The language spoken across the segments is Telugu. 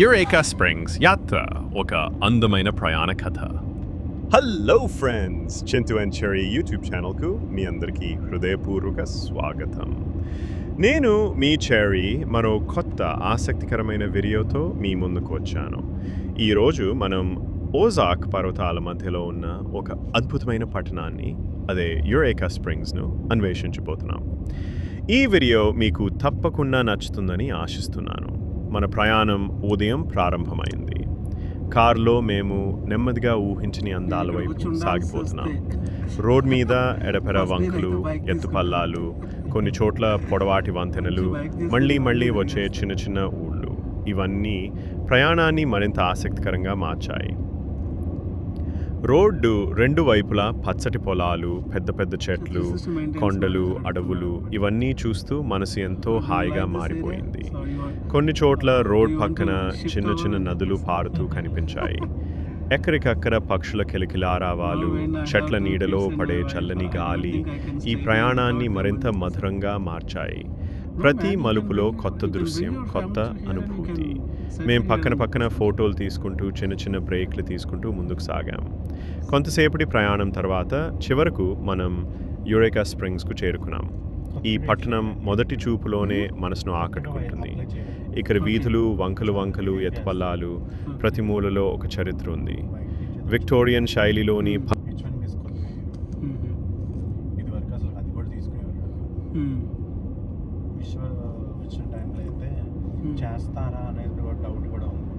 యురేకా స్ప్రింగ్స్ యాత్ర ఒక అందమైన ప్రయాణ కథ hello friends Chintu and Cherry YouTube ఛానల్కు మీ అందరికీ హృదయపూర్వక స్వాగతం నేను మీ చెరీ మరో కొత్త ఆసక్తికరమైన వీడియోతో మీ ముందుకు వచ్చాను ఈరోజు మనం ఓజాక్ పర్వతాల మధ్యలో ఉన్న ఒక అద్భుతమైన పట్టణాన్ని అదే యురేకా స్ప్రింగ్స్ను అన్వేషించబోతున్నాం ఈ వీడియో మీకు తప్పకుండా నచ్చుతుందని ఆశిస్తున్నాను మన ప్రయాణం ఉదయం ప్రారంభమైంది. కారులో మేము నెమ్మదిగా ఊహించని అందాల వైపు సాగిపోతున్నాం. రోడ్ మీద ఎడపెర వంకలు ఎత్తుపల్లాలు కొన్ని చోట్ల పొడవాటి వంతెనలు మళ్ళీ మళ్ళీ వచ్చే చిన్న చిన్న ఊళ్ళు. ఇవన్నీ ప్రయాణాన్ని మరింత ఆసక్తికరంగా మార్చాయి. రోడ్డు రెండు వైపులా పచ్చటి పొలాలు పెద్ద పెద్ద చెట్లు కొండలు అడవులు ఇవన్నీ చూస్తూ మనసు ఎంతో హాయిగా మారిపోయింది. కొన్ని చోట్ల రోడ్ పక్కన చిన్న చిన్న నదులు పారుతూ కనిపించాయి. ఎక్కడికక్కడ పక్షుల కిలకిలారావాలు చెట్ల నీడలో పడే చల్లని గాలి ఈ ప్రయాణాన్ని మరింత మధురంగా మార్చాయి. ప్రతి మలుపులో కొత్త దృశ్యం కొత్త అనుభూతి. మేం పక్కన పక్కన ఫోటోలు తీసుకుంటూ చిన్న చిన్న బ్రేక్లు తీసుకుంటూ ముందుకు సాగాం. కొంతసేపటి ప్రయాణం తర్వాత చివరకు మనం యురేకా స్ప్రింగ్స్కు చేరుకున్నాం. ఈ పట్టణం మొదటి చూపులోనే మనసును ఆకట్టుకుంటుంది. ఇక్కడ వీధులు వంకలు వంకలు ఎత్తుపల్లాలు ప్రతి మూలలో ఒక చరిత్ర ఉంది. విక్టోరియన్ శైలిలోని భ- హెచ్వన్ తీసుకోవాలి ఇది వరకు అసలు అది కూడా తీసుకునేవారు విశ్వ వచ్చిన టైంలో అయితే చేస్తారా అనేది కూడా డౌట్ కూడా ఉంది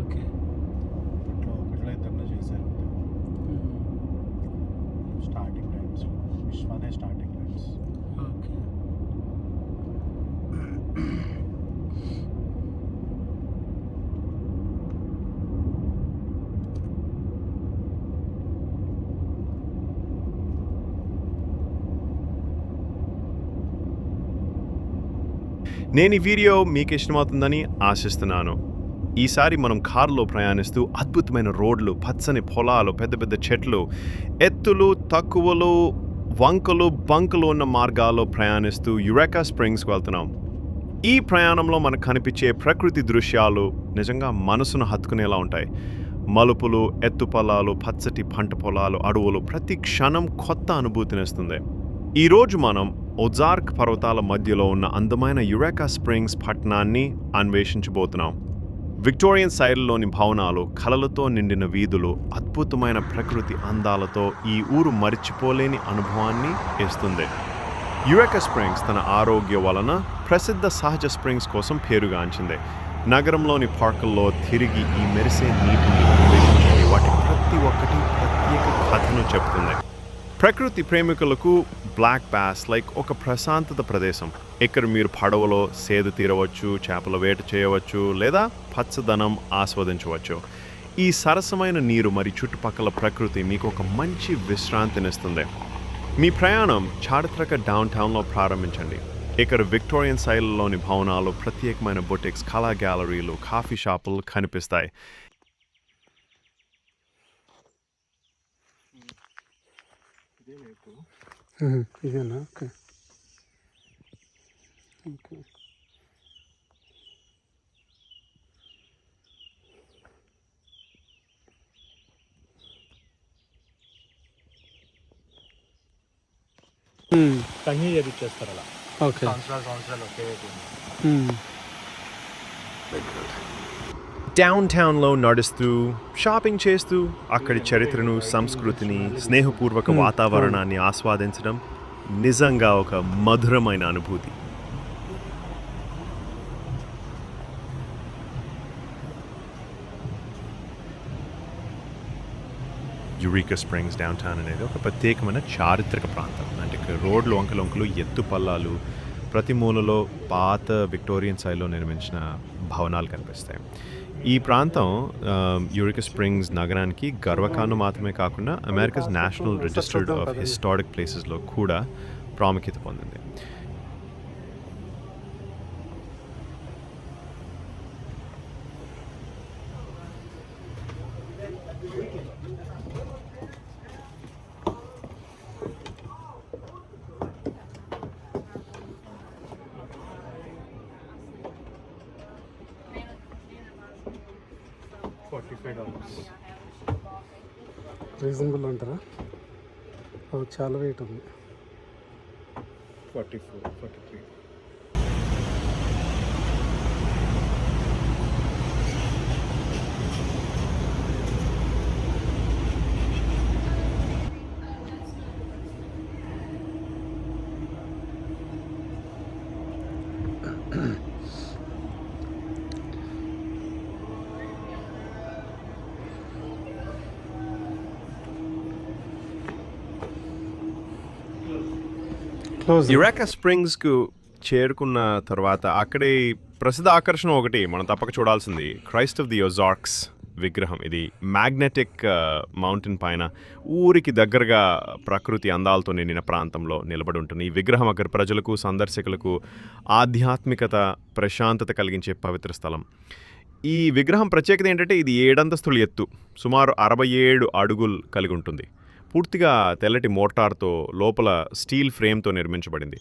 ఓకే అప్పట్లో ఒకటిలో ఇద్దరిలో చేశారు స్టార్టింగ్ టైమ్స్ విశ్వనే స్టార్టింగ్ ఓకే. నేను ఈ వీడియో మీకు ఇష్టమవుతుందని ఆశిస్తున్నాను. ఈసారి మనం కారులో ప్రయాణిస్తూ అద్భుతమైన రోడ్లు పచ్చని పొలాలు పెద్ద పెద్ద చెట్లు ఎత్తులు తక్కువలు వంకలు బంకలు ఉన్న మార్గాల్లో ప్రయాణిస్తూ యురేకా స్ప్రింగ్స్కి వెళ్తున్నాం. ఈ ప్రయాణంలో మనకు కనిపించే ప్రకృతి దృశ్యాలు నిజంగా మనసును హత్తుకునేలా ఉంటాయి. మలుపులు ఎత్తుపొలాలు పచ్చటి పంట పొలాలు అడవులు ప్రతి క్షణం కొత్త అనుభూతినిస్తుంది ఈరోజు మనం ఒజార్క్ పర్వతాల మధ్యలో ఉన్న అందమైన యురేకా స్ప్రింగ్స్ పట్టణాన్ని అన్వేషించబోతున్నాం. విక్టోరియన్ శైలిలోని భవనాలు కలలతో నిండిన వీధులు అద్భుతమైన ప్రకృతి అందాలతో ఈ ఊరు మరిచిపోలేని అనుభవాన్ని ఇస్తుంది. యురేకా స్ప్రింగ్స్ తన ఆరోగ్య వలన ప్రసిద్ధ సహజ స్ప్రింగ్స్ కోసం పేరుగాంచింది. నగరంలోని పార్కుల్లో తిరిగి ఈ మెరిసే నీటిని వాటి ప్రతి ఒక్కటి ప్రత్యేక కథను చెప్తుంది ప్రకృతి ప్రేమికులకు బ్లాక్ బ్యాస్ లైక్ ఒక ప్రశాంతత ప్రదేశం. ఇక్కడ మీరు పడవలో సేద తీరవచ్చు చేపల వేట చేయవచ్చు లేదా పచ్చదనం ఆస్వాదించవచ్చు. ఈ సరసమైన నీరు మరి చుట్టుపక్కల ప్రకృతి మీకు ఒక మంచి విశ్రాంతినిస్తుంది. మీ ప్రయాణం చారిత్రక డౌన్ టౌన్లో ప్రారంభించండి. ఇక్కడ విక్టోరియన్ శైలిలోని భవనాలు ప్రత్యేకమైన బొటిక్స్ కళా గ్యాలరీలు కాఫీ షాపులు కనిపిస్తాయి. ఇదేనా ఓకే ఓకే కంగి చేపించేస్తారు అలా ఓకే సంవత్సరాలు సంవత్సరాలు ఒకే డౌన్ టౌన్లో నడుస్తూ షాపింగ్ చేస్తూ అక్కడి చరిత్రను సంస్కృతిని స్నేహపూర్వక వాతావరణాన్ని ఆస్వాదించడం నిజంగా ఒక మధురమైన అనుభూతి. యురీకా స్ప్రింగ్స్ డౌన్ టౌన్ అనేది ఒక ప్రత్యేకమైన చారిత్రక ప్రాంతం. అంటే రోడ్లు వంకలు వంకలు ఎత్తు పల్లాలు ప్రతి మూలలో పాత విక్టోరియన్ శైలిలో నిర్మించిన భవనాలు కనిపిస్తాయి. ఈ ప్రాంతం యూరిక స్ప్రింగ్స్ నగరానికి గర్వకారణం మాత్రమే కాకుండా America's national registered of historic ప్లేసెస్లో కూడా ప్రాముఖ్యత పొందింది. ఫార్టీ ఫైవ్ డాలర్స్ రీజనబుల్ అంటారా? చాలా వెయిట్ ఉంది. Forty four forty three. Close. Eureka స్ప్రింగ్స్కు చేరుకున్న తర్వాత అక్కడే ప్రసిద్ధ ఆకర్షణ ఒకటి మనం తప్పక చూడాల్సింది క్రైస్ట్ ఆఫ్ ది యోజార్క్స్ విగ్రహం. ఇది మ్యాగ్నెటిక్ మౌంటైన్ పైన ఊరికి దగ్గరగా ప్రకృతి అందాలతో నిండిన ప్రాంతంలో నిలబడి ఉంటుంది. ఈ విగ్రహం అక్కడ ప్రజలకు సందర్శకులకు ఆధ్యాత్మికత ప్రశాంతత కలిగించే పవిత్ర స్థలం. ఈ విగ్రహం ప్రత్యేకత ఏంటంటే ఇది ఏడంతస్తుల ఎత్తు. సుమారు అరవై ఏడు అడుగులు కలిగి ఉంటుంది. పూర్తిగా తెల్లటి మోటార్తో లోపల స్టీల్ ఫ్రేమ్తో నిర్మించబడింది.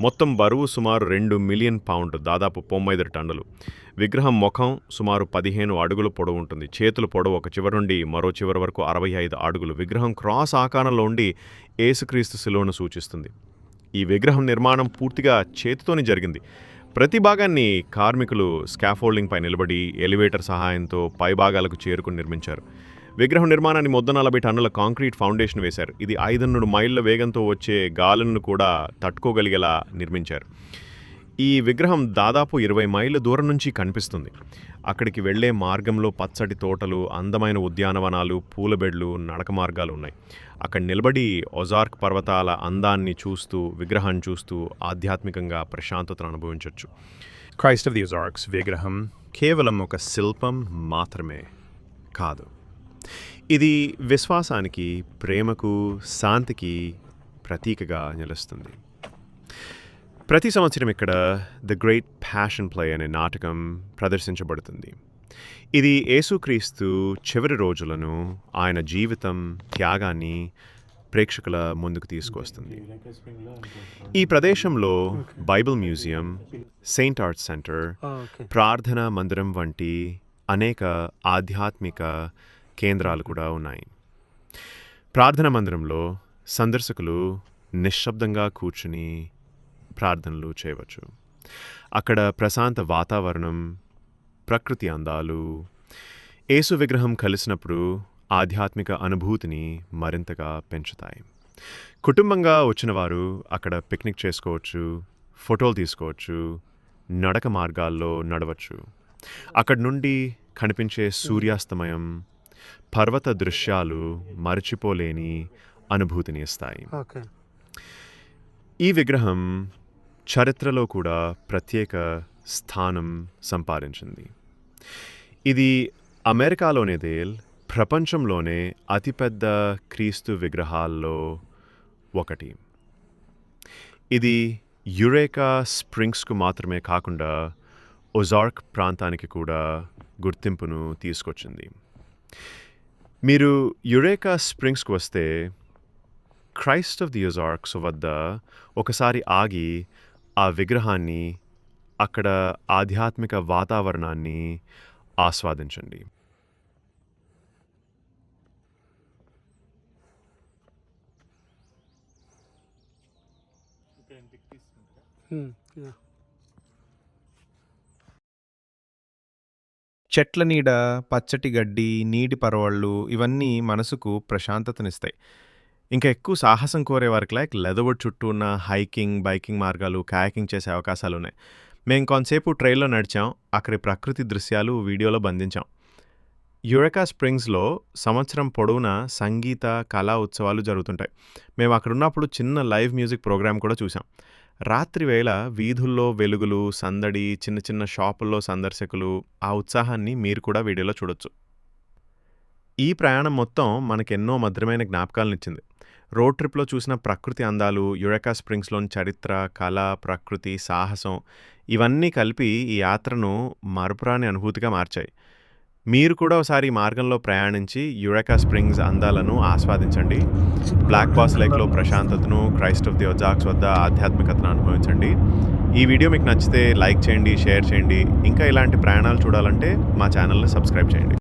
మొత్తం బరువు సుమారు రెండు మిలియన్ పౌండ్ దాదాపు తొంభైదు టన్నులు. విగ్రహం ముఖం సుమారు పదిహేను అడుగులు పొడవు ఉంటుంది. చేతుల పొడవు ఒక చివరి నుండి మరో చివరి వరకు అరవై ఐదు అడుగులు. విగ్రహం క్రాస్ ఆకారంలో ఉండి ఏసుక్రీస్తు శిలువను సూచిస్తుంది. ఈ విగ్రహం నిర్మాణం పూర్తిగా చేతితోనే జరిగింది. ప్రతి భాగాన్ని కార్మికులు స్కాఫోల్డింగ్ పై నిలబడి ఎలివేటర్ సహాయంతో పై భాగాలకు చేరుకుని నిర్మించారు. విగ్రహం నిర్మాణాన్ని మొద్ద నలభై టన్నుల కాంక్రీట్ ఫౌండేషన్ వేశారు. ఇది ఐదున్నర మైళ్ళ వేగంతో వచ్చే గాలులను కూడా తట్టుకోగలిగేలా నిర్మించారు. ఈ విగ్రహం దాదాపు ఇరవై మైళ్ళ దూరం నుంచి కనిపిస్తుంది. అక్కడికి వెళ్ళే మార్గంలో పచ్చటి తోటలు అందమైన ఉద్యానవనాలు పూలబెడ్లు నడక మార్గాలు ఉన్నాయి. అక్కడ నిలబడి ఒజార్క్ పర్వతాల అందాన్ని చూస్తూ విగ్రహాన్ని చూస్తూ ఆధ్యాత్మికంగా ప్రశాంతతను అనుభవించవచ్చు క్రైస్ట్ ఆఫ్ ది ఒజార్క్స్ విగ్రహం కేవలం ఒక శిల్పం మాత్రమే కాదు. ఇది విశ్వాసానికి ప్రేమకు శాంతికి ప్రతీకగా నిలుస్తుంది. ప్రతి సంవత్సరం ఇక్కడ ద గ్రేట్ ప్యాషన్ ప్లే అనే నాటకం ప్రదర్శించబడుతుంది. ఇది యేసుక్రీస్తు చివరి రోజులను ఆయన జీవితం త్యాగాన్ని ప్రేక్షకుల ముందుకు తీసుకొస్తుంది ఈ ప్రదేశంలో Bible museum saint arts centre ప్రార్థన మందిరం వంటి అనేక ఆధ్యాత్మిక కేంద్రాలు కూడా ఉన్నాయి. ప్రార్థన మందిరంలో సందర్శకులు నిశ్శబ్దంగా కూర్చుని ప్రార్థనలు చేయవచ్చు. అక్కడ ప్రశాంత వాతావరణం ప్రకృతి అందాలు యేసు విగ్రహం కలిసినప్పుడు ఆధ్యాత్మిక అనుభూతిని మరింతగా పెంచుతాయి. కుటుంబంగా వచ్చిన వారు అక్కడ పిక్నిక్ చేసుకోవచ్చు ఫోటోలు తీసుకోవచ్చు నడక మార్గాల్లో నడవచ్చు. అక్కడి నుండి కనిపించే సూర్యాస్తమయం పర్వత దృశ్యాలు మరచిపోలేని అనుభూతిని ఇస్తాయి. ఈ విగ్రహం చరిత్రలో కూడా ప్రత్యేక స్థానం సంపాదించింది. ఇది అమెరికాలోనేదే ప్రపంచంలోనే అతిపెద్ద క్రీస్తు విగ్రహాల్లో ఒకటి. ఇది యురేకా స్ప్రింగ్స్కు మాత్రమే కాకుండా ఒజార్క్ ప్రాంతానికి కూడా గుర్తింపును తీసుకొచ్చింది. మీరు యురేకా స్ప్రింగ్స్కి వస్తే క్రైస్ట్ ఆఫ్ ది యుజార్క్స్ వద్ద ఒకసారి ఆగి ఆ విగ్రహాన్ని అక్కడ ఆధ్యాత్మిక వాతావరణాన్ని ఆస్వాదించండి hmm, Yeah. చెట్ల నీడ పచ్చటి గడ్డి నీటి పరవళ్ళు ఇవన్నీ మనసుకు ప్రశాంతతనిస్తాయి. ఇంకా ఎక్కువ సాహసం కోరే వారికి లైక్ లెదవుడ్ చుట్టూ ఉన్న హైకింగ్ బైకింగ్ మార్గాలు కాయకింగ్ చేసే అవకాశాలు ఉన్నాయి. మేము కొంతసేపు ట్రైల్లో నడిచాం అక్కడి ప్రకృతి దృశ్యాలు వీడియోలో బంధించాం. యురకా స్ప్రింగ్స్లో సంవత్సరం పొడవునా సంగీత కళా ఉత్సవాలు జరుగుతుంటాయి. మేము అక్కడ ఉన్నప్పుడు చిన్న లైవ్ మ్యూజిక్ ప్రోగ్రామ్ కూడా చూసాం. రాత్రివేళ వీధుల్లో వెలుగులు సందడి చిన్న చిన్న షాపుల్లో సందర్శకులు ఆ ఉత్సాహాన్ని మీరు కూడా వీడియోలో చూడొచ్చు. ఈ ప్రయాణం మొత్తం మనకెన్నో మధురమైన జ్ఞాపకాలను ఇచ్చింది రోడ్ ట్రిప్లో చూసిన ప్రకృతి అందాలు యురకా స్ప్రింగ్స్లోని చరిత్ర కళ ప్రకృతి సాహసం ఇవన్నీ కలిపి ఈ యాత్రను మరపురాని అనుభూతిగా మార్చాయి. మీరు కూడా ఒకసారి మార్గంలో ప్రయాణించి యురకా స్ప్రింగ్స్ అందాలను ఆస్వాదించండి. బ్లాక్ బాస్ లేక్లో ప్రశాంతతను క్రైస్ట్ ఆఫ్ ది ఒజాక్స్ వద్ద ఆధ్యాత్మికతను అనుభవించండి. ఈ వీడియో మీకు నచ్చితే లైక్ చేయండి షేర్ చేయండి. ఇంకా ఇలాంటి ప్రయాణాలు చూడాలంటే మా ఛానల్ని సబ్స్క్రైబ్ చేయండి.